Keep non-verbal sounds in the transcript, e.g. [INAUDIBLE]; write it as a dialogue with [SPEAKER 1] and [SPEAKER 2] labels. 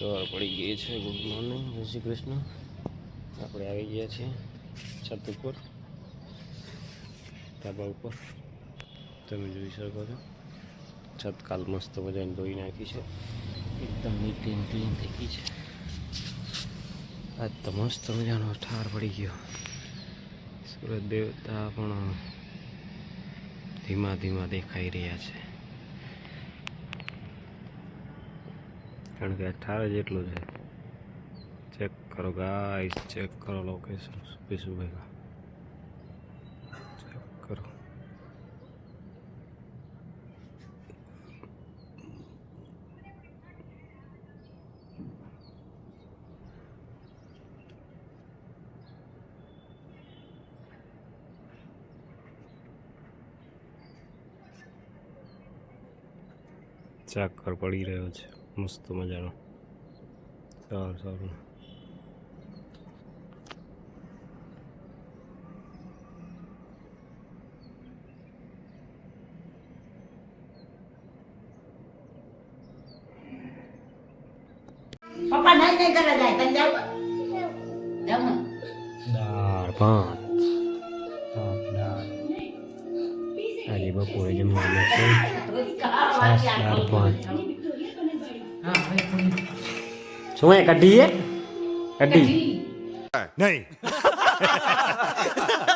[SPEAKER 1] સવાર પડી ગઈ છે ગુડ મોર્નિંગ જય શ્રી કૃષ્ણ આપણે આવી ગયા છીએ છત ઉપર ધાબા ઉપર તમે જોઈ શકો છો છત કાલ મસ્ત મજાની ધોઈ નાખી છે એકદમ નીટ એન્ડ ક્લીન થઈ ગઈ છે આજ તો મસ્ત મજાનો ઠાર પડી ગયો સૂરજ દેવતા પણ ધીમા ધીમા દેખાઈ રહ્યા છે કારણ કે આ ઠાર જ એટલું છે. ચેક કરો ગાઈસ ચેક કરો લોકેશન સુભીસુભાઈ ચેક કરો. ચાકર પડી રહ્યો છે. મસ્ત મજાનો. સારું સારું.
[SPEAKER 2] પપ્પા નહીં નહીં કરે જાય તને જાવ.
[SPEAKER 1] દાળ ભાત. આજે બપોરે જમવાનું છે. દાળ ભાત. શું એ કઢી એ? કઢી.
[SPEAKER 3] નહીં. [LAUGHS]